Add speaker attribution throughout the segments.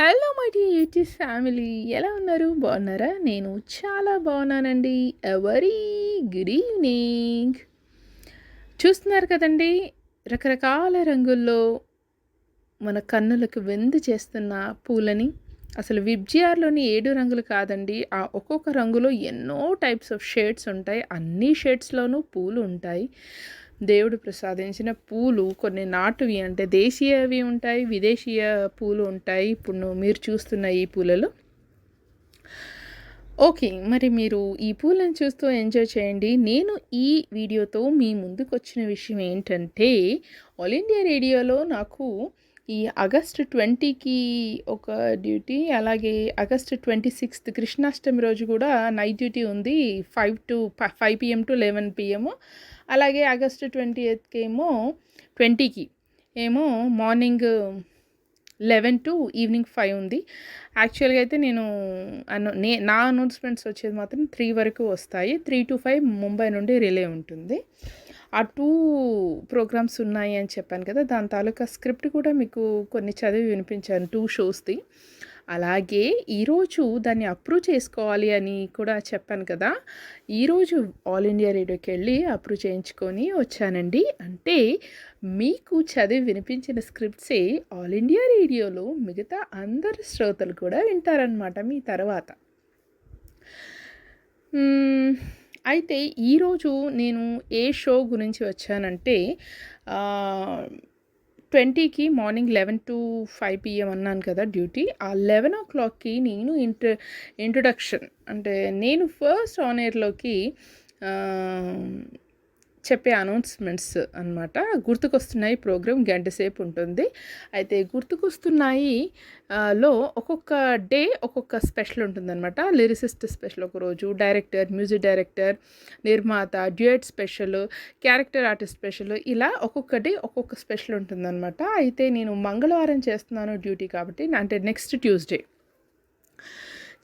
Speaker 1: Hello my tea family ఎలా ఉన్నారు? బాగున్నారా? నేను చాలా బాగున్నానండి. ఎవరీ గుడ్ ఈవినింగ్ చూస్తున్నారు కదండి? రకరకాల రంగుల్లో మన కన్నులకు వెందు చేస్తున్న పూలని. అసలు విబ్జిఆర్లోని ఏడు రంగులు కాదండి. ఆ ఒక్కొక్క రంగులో ఎన్నో టైప్స్ ఆఫ్ షేడ్స్ ఉంటాయి. అన్ని షేడ్స్లోనూ పూలు ఉంటాయి. దేవుడు ప్రసాదించిన పూలు కొన్ని నాటువి అంటే దేశీయవి ఉంటాయి విదేశీయ పూలు ఉంటాయి. ఇప్పుడు మీరు చూస్తున్న ఈ పూలలో. ఓకే మరి మీరు ఈ పూలను చూస్తూ ఎంజాయ్ చేయండి. నేను ఈ వీడియోతో మీ ముందుకు వచ్చిన విషయం ఏంటంటే ఆల్ ఇండియా రేడియోలో నాకు ఈ ఆగస్ట్ ట్వంటీకి ఒక డ్యూటీ అలాగే ఆగస్ట్ ట్వంటీ సిక్స్త్ కృష్ణాష్టమి రోజు కూడా నైట్ డ్యూటీ ఉంది. Five to five PM to eleven PM. అలాగే ఆగస్ట్ ట్వంటీ ఎయిత్కి ఏమో ట్వంటీకి ఏమో morning eleven to evening five ఉంది. యాక్చువల్గా అయితే నేను అను నే నా అనౌన్స్మెంట్స్ వచ్చేది మాత్రం త్రీ వరకు వస్తాయి. త్రీ టు ఫైవ్ ముంబై నుండి రిలే ఉంటుంది. ఆ టూ ప్రోగ్రామ్స్ ఉన్నాయి అని చెప్పాను కదా దాని తాలూకా స్క్రిప్ట్ కూడా మీకు కొన్ని చదివి వినిపించాను టూ షోస్ది. అలాగే ఈరోజు దాన్ని అప్రూవ్ చేసుకోవాలి అని కూడా చెప్పాను కదా ఈరోజు ఆల్ ఇండియా రేడియోకి వెళ్ళి అప్రూవ్ చేయించుకొని వచ్చానండి. అంటే మీకు చదివి వినిపించిన స్క్రిప్ట్సే ఆల్ ఇండియా రేడియోలో మిగతా అందరు శ్రోతలు కూడా వింటారనమాట మీ తర్వాత. అయితే ఈరోజు నేను ఏ షో గురించి వచ్చానంటే ట్వంటీకి morning eleven to five PM అన్నాను కదా డ్యూటీ. ఆ లెవెన్ ఓ క్లాక్కి నేను ఇంట్ర ఇంట్రొడక్షన్ అంటే నేను ఫస్ట్ ఆన్ ఎయిర్లోకి చెప్పే అనౌన్స్మెంట్స్ అనమాట గుర్తుకొస్తున్నాయి ప్రోగ్రామ్ గంట సేపు ఉంటుంది. అయితే గుర్తుకొస్తున్నాయి లో ఒక్కొక్క డే ఒక్కొక్క స్పెషల్ ఉంటుందన్నమాట. లిరిసిస్ట్ స్పెషల్ ఒక రోజు డైరెక్టర్ మ్యూజిక్ డైరెక్టర్ నిర్మాత duet special character artist special ఇలా ఒక్కొక్క డే ఒక్కొక్క స్పెషల్ ఉంటుందన్నమాట. అయితే నేను మంగళవారం చేస్తున్నాను డ్యూటీ కాబట్టి అంటే నెక్స్ట్ ట్యూస్డే.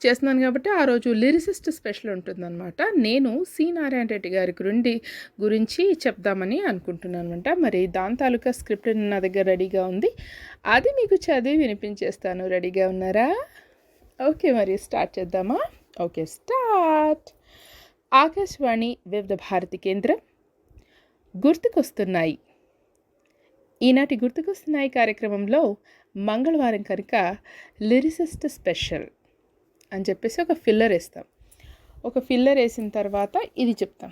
Speaker 1: చేస్తున్నాను కాబట్టి ఆ రోజు లిరిసిస్ట్ స్పెషల్ ఉంటుందన్నమాట. నేను సి నారాయణ రెడ్డి గారి గురించి గురించి చెప్దామని అనుకుంటున్నాను అనమాట. మరి దాని తాలూకా స్క్రిప్ట్ నా దగ్గర రెడీగా ఉంది. అది మీకు చదివి వినిపించేస్తాను. రెడీగా ఉన్నారా? ఓకే మరి స్టార్ట్ చేద్దామా? Okay start. ఆకాశవాణి వివిధ భారతి కేంద్రం. గుర్తుకొస్తున్నాయి. ఈనాటి గుర్తుకొస్తున్నాయి కార్యక్రమంలో మంగళవారం కనుక లిరిసిస్ట్ స్పెషల్. అని చెప్పేసి ఒక ఫిల్లర్ వేస్తాం. ఒక ఫిల్లర్ వేసిన తర్వాత ఇది చెప్తాం.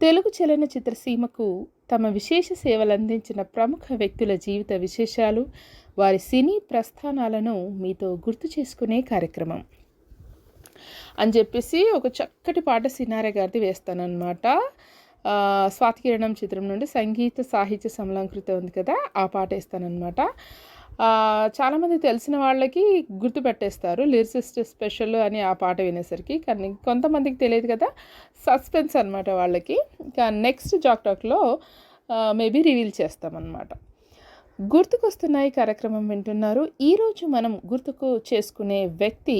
Speaker 1: తెలుగు చలన చిత్రసీమకు తమ విశేష సేవలు అందించిన ప్రముఖ వ్యక్తుల జీవిత విశేషాలు వారి సినీ ప్రస్థానాలను మీతో గుర్తు చేసుకునే కార్యక్రమం అని చెప్పేసి ఒక చక్కటి పాట సినారే గారిది వేస్తానన్నమాట. స్వాతికిరణం చిత్రం నుండి సంగీత సాహిత్య సమలంకృత ఉంది కదా ఆ పాట వేస్తానన్నమాట. చాలామంది తెలిసిన వాళ్ళకి గుర్తుపెట్టేస్తారు లిరిసిస్ట్ స్పెషల్ అని ఆ పాట వినేసరికి. కానీ కొంతమందికి తెలియదు కదా సస్పెన్స్ అనమాట వాళ్ళకి. ఇంకా నెక్స్ట్ జాక్టాక్లో మేబీ రివీల్ చేస్తామన్నమాట. గుర్తుకొస్తున్నాయి కార్యక్రమం వింటున్నారు. ఈరోజు మనం గుర్తుకు చేసుకునే వ్యక్తి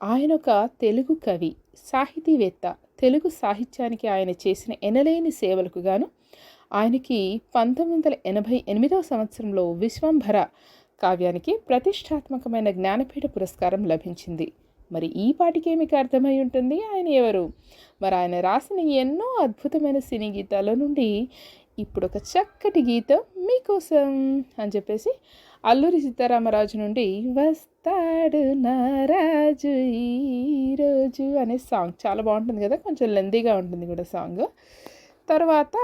Speaker 1: ఆయన ఒక తెలుగు కవి సాహితీవేత్త. తెలుగు సాహిత్యానికి ఆయన చేసిన ఎనలేని సేవలకు గాను ఆయనకి పంతొమ్మిది వందల ఎనభై ఎనిమిదవ సంవత్సరంలో విశ్వంభర కావ్యానికి ప్రతిష్టాత్మకమైన జ్ఞానపీఠ పురస్కారం లభించింది. మరి ఈ పాటికే మీకు అర్థమై ఉంటుంది? ఆయన ఎవరు? మరి ఆయన రాసిన ఎన్నో అద్భుతమైన సినీ గీతాల నుండి ఇప్పుడు ఒక చక్కటి గీతం మీకోసం అని చెప్పేసి అల్లూరి సీతారామరాజు నుండి వస్తాడు నారాజు ఈరోజు అనే సాంగ్. చాలా బాగుంటుంది కదా? కొంచెం లెందీగా ఉంటుంది కూడా సాంగ్. తర్వాత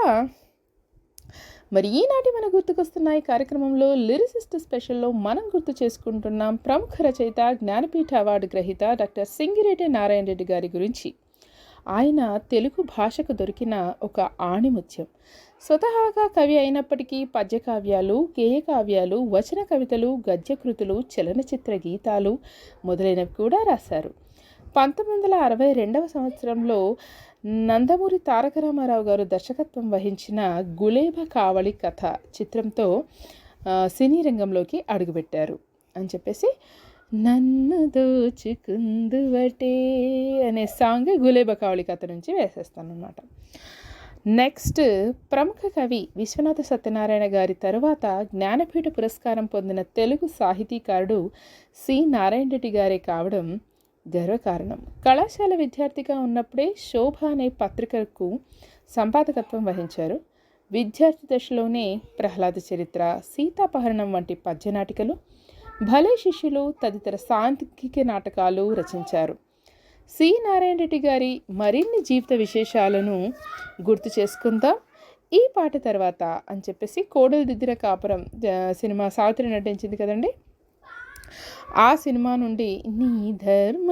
Speaker 1: మరి ఈనాటి మన గుర్తుకొస్తున్నాయి కార్యక్రమంలో లిరిసిస్ట్ స్పెషల్లో మనం గుర్తు చేసుకుంటున్నాం ప్రముఖ రచయిత జ్ఞానపీఠ అవార్డు గ్రహీత డాక్టర్ సింగిరెడ్డి నారాయణ రెడ్డి గారి గురించి. ఆయన తెలుగు భాషకు దొరికిన ఒక ఆణిముత్యం. స్వతహాగా కవి అయినప్పటికీ పద్యకావ్యాలు గేయకావ్యాలు వచన కవితలు గద్యకృతులు చలనచిత్ర గీతాలు మొదలైనవి కూడా రాశారు. పంతొమ్మిది వందల అరవై రెండవ సంవత్సరంలో నందమూరి తారక రామారావు గారు దర్శకత్వం వహించిన గులేబ కావళి కథ చిత్రంతో సినీ రంగంలోకి అడుగుపెట్టారు. అని చెప్పేసి నన్ను దోచుకుందువటే అనే సాంగ్ గులేబ కావళి కథ నుంచి వేసేస్తాను అనమాట నెక్స్ట్ ప్రముఖ కవి విశ్వనాథ సత్యనారాయణ గారి తరువాత జ్ఞానపీఠ పురస్కారం పొందిన తెలుగు సాహితీకారుడు సి. నారాయణ రెడ్డి గారే కావడం గర్వకారణం కళాశాల విద్యార్థిగా ఉన్నప్పుడే శోభ అనే పత్రికకు సంపాదకత్వం వహించారు. విద్యార్థి దశలోనే ప్రహ్లాద చరిత్ర సీతాపహరణం వంటి పద్యనాటికలు భలే శిష్యులు తదితర సాంఘిక నాటకాలు రచించారు. సి. నారాయణ రెడ్డి గారి మరిన్ని జీవిత విశేషాలను గుర్తు చేసుకుందాం. ఈ పాట తర్వాత అని చెప్పేసి కోడలు దిద్దిర కాపురం సినిమా సావిత్రి నటించింది కదండి. ఆ సినిమా నుండి నీ ధర్మ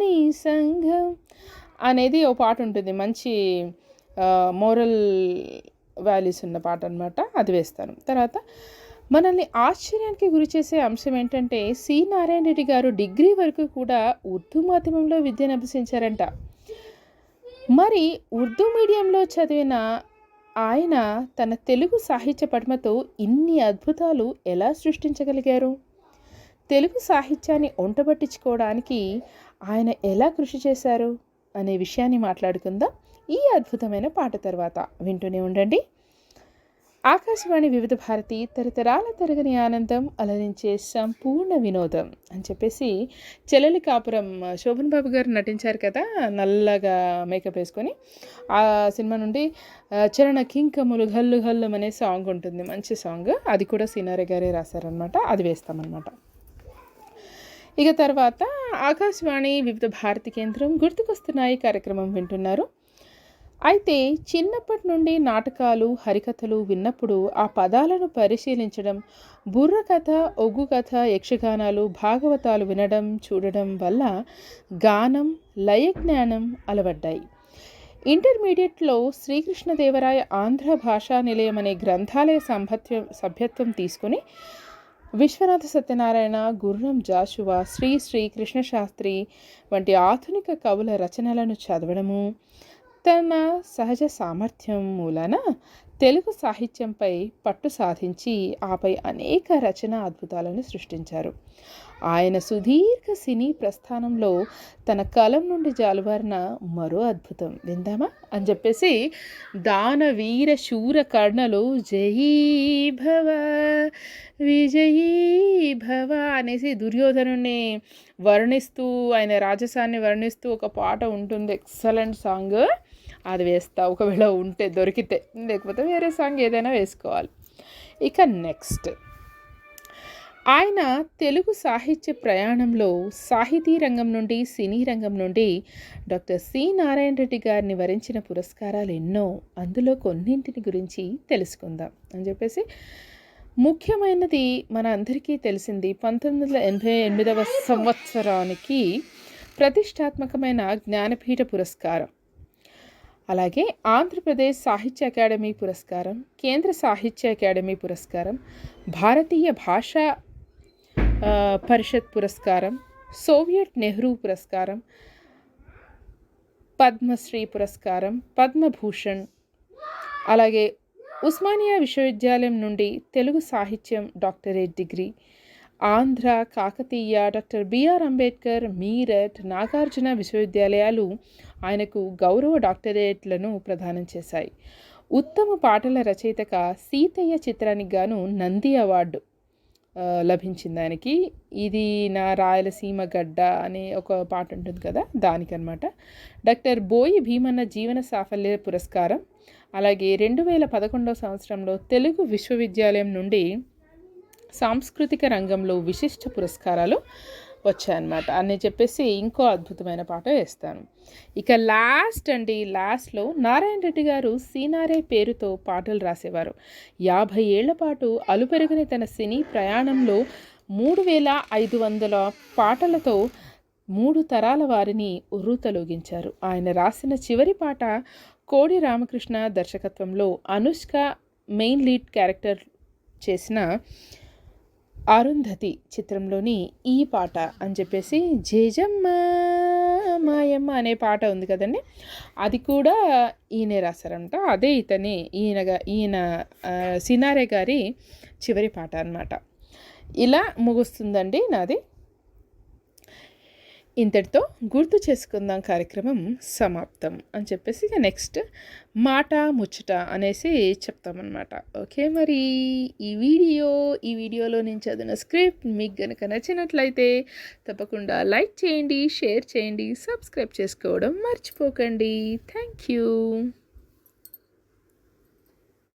Speaker 1: నీ సంఘం అనేది ఓ పాట ఉంటుంది. మంచి మోరల్ వాల్యూస్ ఉన్న పాట అనమాట అది వేస్తాను. తర్వాత మనల్ని ఆశ్చర్యానికి గురి చేసే అంశం ఏంటంటే సి. నారాయణ రెడ్డి గారు డిగ్రీ వరకు కూడా ఉర్దూ మాధ్యమంలో విద్యను అభ్యసించారంట. మరి ఉర్దూ మీడియంలో చదివిన ఆయన తన తెలుగు సాహిత్య పఠమతో ఇన్ని అద్భుతాలు ఎలా సృష్టించగలిగారు? తెలుగు సాహిత్యాన్ని ఒంటబట్టించుకోవడానికి ఆయన ఎలా కృషి చేశారు అనే విషయాన్ని మాట్లాడుకుందాం. ఈ అద్భుతమైన పాట తర్వాత వింటూనే ఉండండి. ఆకాశవాణి వివిధ భారతి తరతరాల తరగని ఆనందం అలరించే సంపూర్ణ వినోదం అని చెప్పేసి చెల్లెలి కాపురం శోభన్ బాబు గారు నటించారు కదా నల్లగా మేకప్ వేసుకొని. ఆ సినిమా నుండి చరణ కింకములు గల్లు గల్లు అనే సాంగ్ ఉంటుంది. మంచి సాంగ్. అది కూడా సినారే గారే రాశారనమాట అది వేస్తామన్నమాట. ఇక తర్వాత ఆకాశవాణి వివిధ భారతి కేంద్రం గుర్తుకొస్తున్నాయి కార్యక్రమం వింటున్నారు. అయితే చిన్నప్పటి నుండి నాటకాలు హరికథలు విన్నప్పుడు ఆ పదాలను పరిశీలించడం బుర్ర కథ ఒగ్గు కథ యక్షగానాలు భాగవతాలు వినడం చూడడం వల్ల గానం లయ జ్ఞానం అలవడ్డాయి. ఇంటర్మీడియట్లో శ్రీకృష్ణదేవరాయ ఆంధ్ర భాషా నిలయం అనే గ్రంథాలయ సంభత్యం సభ్యత్వం తీసుకుని విశ్వనాథ సత్యనారాయణ గుర్రం జాషువా శ్రీ శ్రీ కృష్ణశాస్త్రి వంటి ఆధునిక కవుల రచనలను చదవడము తన సహజ సామర్థ్యం మూలన తెలుగు సాహిత్యంపై పట్టు సాధించి ఆపై అనేక రచన అద్భుతాలను సృష్టించారు. ఆయన సుదీర్ఘ సినీ ప్రస్థానంలో తన కలం నుండి జాలువారిన మరో అద్భుతం. విందామా? అని చెప్పేసి దాన వీర శూర కర్ణలు జయీ భవ విజయీ భవ అనేసి దుర్యోధనుని వర్ణిస్తూ ఆయన రాజసాన్ని వర్ణిస్తూ ఒక పాట ఉంటుంది. ఎక్సలెంట్ సాంగ్ అది వేస్తా ఒకవేళ ఉంటే దొరికితే. లేకపోతే వేరే సాంగ్ ఏదైనా వేసుకోవాలి. ఇక నెక్స్ట్. ఆయన తెలుగు సాహిత్య ప్రయాణంలో సాహితీ రంగం నుండి సినీ రంగం నుండి డాక్టర్ సి నారాయణ రెడ్డి గారిని వరించిన పురస్కారాలు ఎన్నో. అందులో కొన్నింటిని గురించి తెలుసుకుందాం అని చెప్పేసి. ముఖ్యమైనది మన అందరికీ తెలిసింది పంతొమ్మిది వందల ఎనభై ఎనిమిదవ సంవత్సరానికి ప్రతిష్టాత్మకమైన జ్ఞానపీఠ పురస్కారం. అలాగే ఆంధ్రప్రదేశ్ సాహిత్య అకాడమీ పురస్కారం కేంద్ర సాహిత్య అకాడమీ పురస్కారం భారతీయ భాషా పరిషత్ పురస్కారం సోవియట్ నెహ్రూ పురస్కారం పద్మశ్రీ పురస్కారం పద్మభూషణ్ అలాగే ఉస్మానియా విశ్వవిద్యాలయం నుండి తెలుగు సాహిత్యం doctorate degree Andhra Kakatiya doctor B R Ambedkar Meerut Nagarjuna విశ్వవిద్యాలయాలు ఆయనకు గౌరవ డాక్టరేట్లను ప్రదానం చేశాయి. ఉత్తమ పాటల రచయితగా సీతయ్య చిత్రానికి గాను నంది అవార్డు లభించింది ఆయనకి. ఇది నా రాయలసీమ గడ్డ అనే ఒక పాట ఉంటుంది కదా దానికనమాట డాక్టర్ బోయి భీమన్న జీవన సాఫల్య పురస్కారం. అలాగే రెండు వేల పదకొండవ సంవత్సరంలో తెలుగు విశ్వవిద్యాలయం నుండి సాంస్కృతిక రంగంలో విశిష్ట పురస్కారాలు వచ్చాయన్నమాట. అని చెప్పేసి ఇంకో అద్భుతమైన పాట వేస్తాను. ఇక లాస్ట్ అండి లాస్ట్లో నారాయణ రెడ్డి గారు సీనారే పేరుతో పాటలు రాసేవారు. యాభై ఏళ్ళ పాటు అలుపెరగని తన సినీ ప్రయాణంలో మూడు వేల ఐదు వందల పాటలతో మూడు తరాల వారిని ఉర్రూతలోగించారు ఆయన రాసిన చివరి పాట కోడి రామకృష్ణ దర్శకత్వంలో అనుష్క మెయిన్ లీడ్ క్యారెక్టర్ చేసిన అరుంధతి చిత్రంలోని ఈ పాట అని చెప్పేసి జేజమ్మ మాయమ్మ అనే పాట ఉంది కదండి. అది కూడా ఈయనే రాశారంట. అదే ఇతని ఈయనగా ఈయన సినారే గారి చివరి పాట అనమాట ఇలా ముగుస్తుందండి నాది. ఇంతటితో గుర్తు చేసుకుందాం కార్యక్రమం సమాప్తం అని చెప్పేసి ఇక నెక్స్ట్ మాట ముచ్చట అనేసి చెప్తామన్నమాట. ఓకే మరి? ఈ వీడియో ఈ వీడియోలో నేను చదివిన స్క్రిప్ట్ మీకు కనుక నచ్చినట్లయితే తప్పకుండా లైక్ చేయండి షేర్ చేయండి సబ్స్క్రైబ్ చేసుకోవడం మర్చిపోకండి. Thank you.